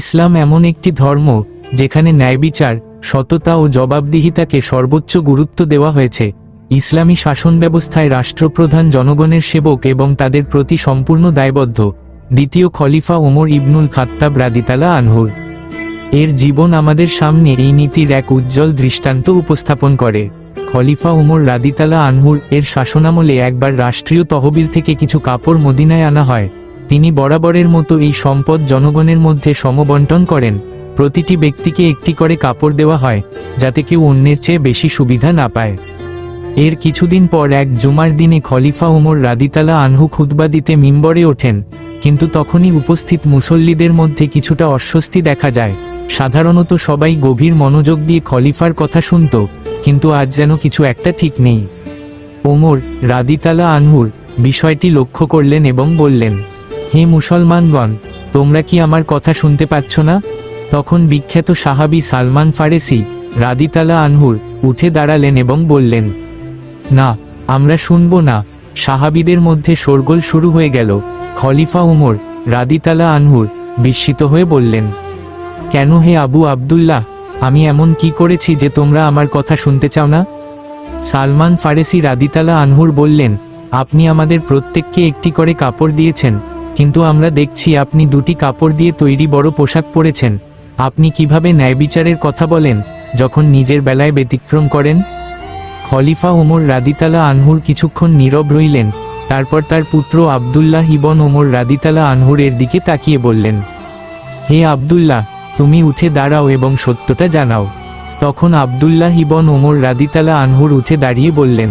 ইসলাম এমন একটি ধর্ম, যেখানে ন্যায়বিচার, সততা ও জবাবদিহিতাকে সর্বোচ্চ গুরুত্ব দেওয়া হয়েছে। ইসলামী শাসন ব্যবস্থায় রাষ্ট্রপ্রধান জনগণের সেবক এবং তাদের প্রতি সম্পূর্ণ দায়বদ্ধ, দ্বিতীয় খলিফা ওমর ইবনুল খাত্তাব রাদিতালা আনহুর এর জীবন আমাদের সামনে এই নীতির এক উজ্জ্বল দৃষ্টান্ত উপস্থাপন করে। খলিফা উমর রাদিতালা আনহুর এর শাসনামলে একবার রাষ্ট্রীয় তহবিল থেকে কিছু কাপড় মদিনায় আনা হয়। তিনি বরাবরের মতো এই সম্পদ জনগণের মধ্যে সমবন্টন করেন। প্রতিটি ব্যক্তিকে একটি করে কাপড় দেওয়া হয়, যাতে কেউ অন্যের চেয়ে বেশি সুবিধা না পায়। এর কিছুদিন পর এক জুমার দিনে খলিফা উমর রাদিতালা আনহু খুতবা দিতে মিম্বরে ওঠেন, কিন্তু তখনই উপস্থিত মুসল্লিদের মধ্যে কিছুটা অস্বস্তি দেখা যায়। সাধারণত সবাই গভীর মনোযোগ দিয়ে খলিফার কথা শুনত, কিন্তু আজ যেন কিছু একটা ঠিক নেই। ওমর রাদিতালা আনহুর বিষয়টি লক্ষ্য করলেন এবং বললেন হে মুসলমানগণ, তোমরা কি আমার কথা শুনতে পাচ্ছ না? তখন বিখ্যাত সাহাবি সালমান ফারেসি রাদিতালা আনহুর উঠে দাঁড়ালেন এবং বললেন, না, আমরা শুনব না। সাহাবিদের মধ্যে শোরগোল শুরু হয়ে গেল। খলিফা উমর রাদিতালা আনহুর বিস্মিত হয়ে বললেন, কেন হে আবু আবদুল্লাহ, আমি এমন কি করেছি যে তোমরা আমার কথা শুনতে চাও না? সালমান ফারেসি রাদিতালা আনহুর বললেন, আপনি আমাদের প্রত্যেককে একটি করে কাপড় দিয়েছেন। কিন্তু আমরা দেখছি আপনি দুটি কাপড় দিয়ে তৈরি বড় পোশাক পরেছেন। আপনি কীভাবে ন্যায়বিচারের কথা বলেন, যখন নিজের বেলায় ব্যতিক্রম করেন? খলিফা ওমর রাদিতালা আনহুর কিছুক্ষণ নীরব রইলেন, তারপর তার পুত্র আবদুল্লাহ ইবন ওমর রাদিতালা আনহুর এর দিকে তাকিয়ে বললেন, হে আবদুল্লাহ, তুমি উঠে দাঁড়াও এবং সত্যটা জানাও। তখন আবদুল্লাহ ইবন ওমর রাদিতালা আনহুর উঠে দাঁড়িয়ে বললেন,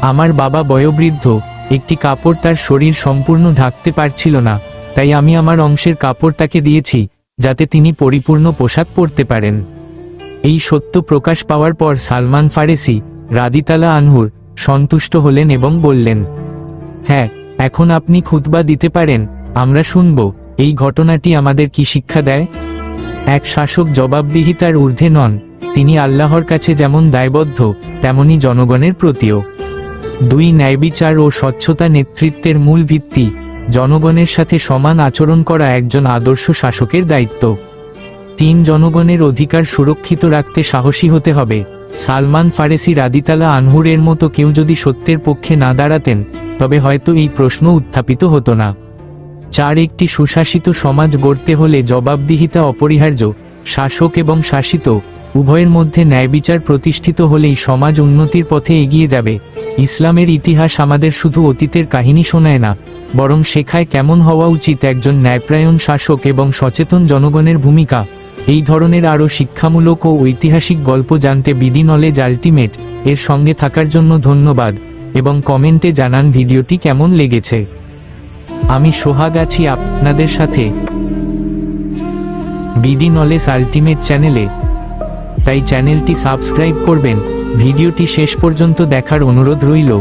আমার বাবা বয়োবৃদ্ধ একটি কাপড় তার শরীর সম্পূর্ণ ঢাকতে পারছিল না, তাই আমি আমার অংশের কাপড় তাকে দিয়েছি, যাতে তিনি পরিপূর্ণ পোশাক পরতে পারেন। এই সত্য প্রকাশ পাওয়ার পর সালমান ফারেসি, রাদিতালা আনহুর, সন্তুষ্ট হলেন এবং বললেন হ্যাঁ এখন আপনি খুতবা দিতে পারেন, আমরা শুনব, এই ঘটনাটি আমাদের কি শিক্ষা দেয়? এক শাসক জবাবদিহিতার ঊর্ধ্বে নন, তিনি আল্লাহর কাছে যেমন দায়বদ্ধ, তেমনি জনগণের প্রতিও। দুই ন্যায়বিচার ও স্বচ্ছতা নেতৃত্বের মূল ভিত্তি, জনগণের সাথে সমান আচরণ করা একজন আদর্শ শাসকের দায়িত্ব। তিন জনগণের অধিকার সুরক্ষিত রাখতে সাহসী হতে হবে। সালমান ফারেসি রাদিতালা আনহুরের মতো কেউ যদি সত্যের পক্ষে না দাঁড়াতেন, তবে হয়তো এই প্রশ্ন উত্থাপিত হতো না। চার, একটি সুশাসিত সমাজ গড়তে হলে জবাবদিহিতা অপরিহার্য, শাসক এবং শাসিত, উভয়ের মধ্যে ন্যায়বিচার প্রতিষ্ঠিত হলেই সমাজ উন্নতির পথে এগিয়ে যাবে। ইসলামের ইতিহাস আমাদের শুধু অতীতের কাহিনী শোনায় না, বরং শেখায় কেমন হওয়া উচিত একজন ন্যায়প্রায়ণ শাসক এবং সচেতন জনগণের ভূমিকা। এই ধরনের আরও শিক্ষামূলক ও ঐতিহাসিক গল্প জানতে বিডি নলেজ আলটিমেট। এর সঙ্গে থাকার জন্য ধন্যবাদ, এবং কমেন্টে জানান ভিডিওটি কেমন লেগেছে। আমি সোহাগ আছি আপনাদের সাথে। বিডি নলেজ আলটিমেট চ্যানেলে। তাই চ্যানেলটি সাবস্ক্রাইব করবেন। ভিডিওটি শেষ পর্যন্ত দেখার অনুরোধ রইল।